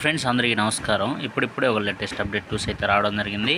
Friends అందరికీ నమస్కారం. ఇప్పుడిప్పుడే ఒక లేటెస్ట్ అప్డేట్ న్యూస్ అయితే రావడం జరిగింది.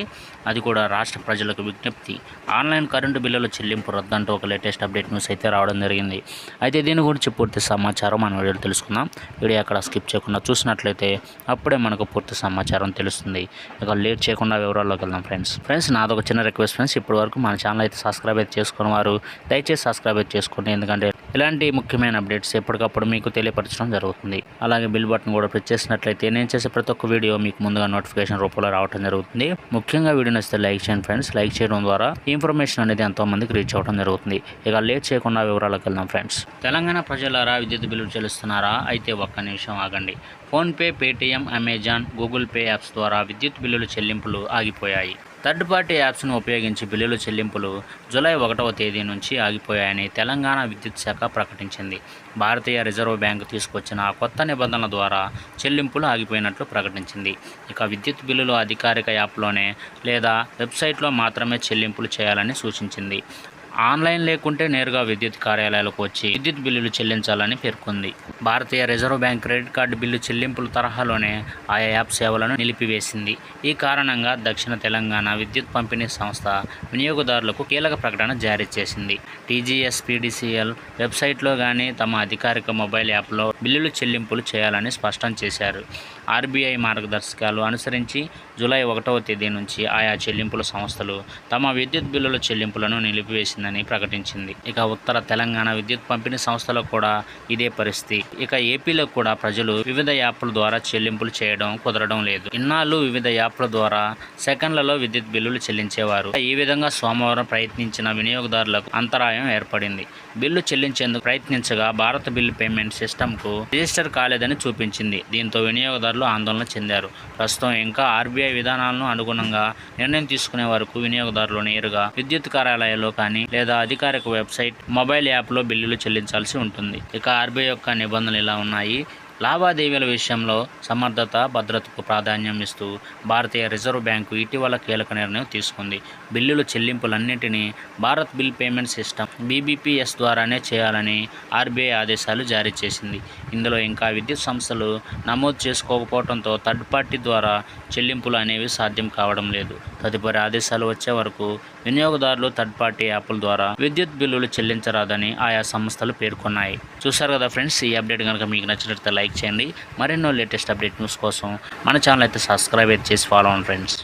అది కూడా రాష్ట్ర ప్రజలకు విజ్ఞప్తి. ఆన్లైన్ కరెంటు బిల్లుల చెల్లింపు రద్దంటూ ఒక లేటెస్ట్ అప్డేట్ న్యూస్ అయితే రావడం జరిగింది. అయితే దీని గురించి పూర్తి సమాచారం మనం వీడియోలో తెలుసుకుందాం. వీడియో అక్కడ స్కిప్ చేయకుండా చూసినట్లయితే అప్పుడే మనకు పూర్తి సమాచారం తెలుస్తుంది. ఇక లేట్ చేయకుండా వివరాల్లోకి వెళ్దాం ఫ్రెండ్స్ ఫ్రెండ్స్ నాదొక చిన్న రిక్వెస్ట్ ఫ్రెండ్స్ ఇప్పటి వరకు మన ఛానల్ అయితే సబ్స్క్రైబ్ అయితే చేసుకున్న వారు దయచేసి సబ్స్క్రైబ్ అయితే చేసుకోండి. ఎందుకంటే ఇలాంటి ముఖ్యమైన అప్డేట్స్ ఎప్పటికప్పుడు మీకు తెలియపరచడం జరుగుతుంది. అలాగే బిల్ బటన్ కూడా ప్రెస్ చేసినట్లయితే నేను చేసే ప్రతి ఒక్క వీడియో మీకు ముందుగా నోటిఫికేషన్ రూపంలో రావడం జరుగుతుంది. ముఖ్యంగా వీడియో నచ్చితే లైక్ చేయండి ఫ్రెండ్స్. లైక్ చేయడం ద్వారా ఇన్ఫర్మేషన్ అనేది ఎంతో మందికి రీచ్ అవ్వడం జరుగుతుంది. ఇక లేట్ చేయకుండా వివరాలకు వెళ్దాం ఫ్రెండ్స్. తెలంగాణ ప్రజలారా విద్యుత్ బిల్లులు చెల్లిస్తున్నారా? అయితే ఒక్క నిమిషం ఆగండి. PhonePe Paytm Amazon Google Pay apps ద్వారా విద్యుత్ బిల్లుల చెల్లింపులు ఆగిపోయాయి. థర్డ్ పార్టీ యాప్స్ను ఉపయోగించి బిల్లుల చెల్లింపులు జూలై ఒకటవ తేదీ నుంచి ఆగిపోయాయని తెలంగాణ విద్యుత్ శాఖ ప్రకటించింది. భారతీయ రిజర్వ్ బ్యాంకు తీసుకొచ్చిన ఆ కొత్త నిబంధనల ద్వారా చెల్లింపులు ఆగిపోయినట్లు ప్రకటించింది. ఇక విద్యుత్ బిల్లులు అధికారిక యాప్లోనే లేదా వెబ్సైట్లో మాత్రమే చెల్లింపులు చేయాలని సూచించింది. ఆన్లైన్ లేకుంటే నేరుగా విద్యుత్ కార్యాలయాలకు వచ్చి విద్యుత్ బిల్లులు చెల్లించాలని పేర్కొంది. భారతీయ reserve bank credit card bill చెల్లింపుల తరహాలోనే ఆయా యాప్ సేవలను నిలిపివేసింది. ఈ కారణంగా దక్షిణ తెలంగాణ విద్యుత్ పంపిణీ సంస్థ వినియోగదారులకు కీలక ప్రకటన జారీ చేసింది. టీజీఎస్ పీడీసీఎల్ వెబ్సైట్లో కానీ తమ అధికారిక మొబైల్ యాప్లో బిల్లులు చెల్లింపులు చేయాలని స్పష్టం చేశారు. ఆర్బీఐ మార్గదర్శకాలు అనుసరించి జూలై ఒకటవ తేదీ నుంచి ఆయా చెల్లింపుల సంస్థలు తమ విద్యుత్ బిల్లుల చెల్లింపులను నిలిపివేసింది. చేస్తుందని ప్రకటించింది. ఇక ఉత్తర తెలంగాణ విద్యుత్ పంపిణీ సంస్థలో కూడా ఇదే పరిస్థితి. ఇక ఏపీలో కూడా ప్రజలు వివిధ యాప్ల ద్వారా చెల్లింపులు చేయడం కుదరడం లేదు. ఇన్నాళ్ళు వివిధ యాప్ల ద్వారా సెకండ్లలో విద్యుత్ బిల్లులు చెల్లించేవారు. ఈ విధంగా సోమవారం ప్రయత్నించిన వినియోగదారులకు అంతరాయం ఏర్పడింది. బిల్లు చెల్లించేందుకు ప్రయత్నించగా భారత బిల్లు పేమెంట్ సిస్టమ్కు రిజిస్టర్ కాలేదని చూపించింది. దీంతో వినియోగదారులు ఆందోళన చెందారు. ప్రస్తుతం ఇంకా ఆర్బీఐ విధానాలను అనుగుణంగా నిర్ణయం తీసుకునే వరకు వినియోగదారులు నేరుగా విద్యుత్ కార్యాలయాల్లో కానీ లేదా అధికారిక వెబ్సైట్ మొబైల్ యాప్లో బిల్లులు చెల్లించాల్సి ఉంటుంది. ఇక ఆర్బీఐ యొక్క నిబంధనలు ఇలా ఉన్నాయి. లావాదేవీల విషయంలో సమర్థత భద్రతకు ప్రాధాన్యం ఇస్తూ భారతీయ రిజర్వ్ బ్యాంకు ఇటీవల కీలక నిర్ణయం తీసుకుంది. బిల్లుల చెల్లింపులన్నింటినీ Bharat bill payment system BBPS ద్వారానే చేయాలని ఆర్బీఐ ఆదేశాలు జారీ చేసింది. ఇందులో ఇంకా విద్యుత్ సంస్థలు నమోదు చేసుకోకపోవడంతో థర్డ్ పార్టీ ద్వారా చెల్లింపులు అనేవి సాధ్యం కావడం లేదు. తదుపరి ఆదేశాలు వచ్చే వరకు వినియోగదారులు థర్డ్ పార్టీ యాప్ల ద్వారా విద్యుత్ బిల్లులు చెల్లించరాదని ఆయా సంస్థలు పేర్కొన్నాయి. చూసారు కదా ఫ్రెండ్స్ ఈ అప్డేట్ కనుక మీకు నచ్చినట్లయితే లైక్ చేయండి. మరెన్నో లేటెస్ట్ అప్డేట్ న్యూస్ కోసం మన ఛానల్ అయితే సబ్స్క్రైబ్ అయితే చేసి ఫాలో అవ్వండి ఫ్రెండ్స్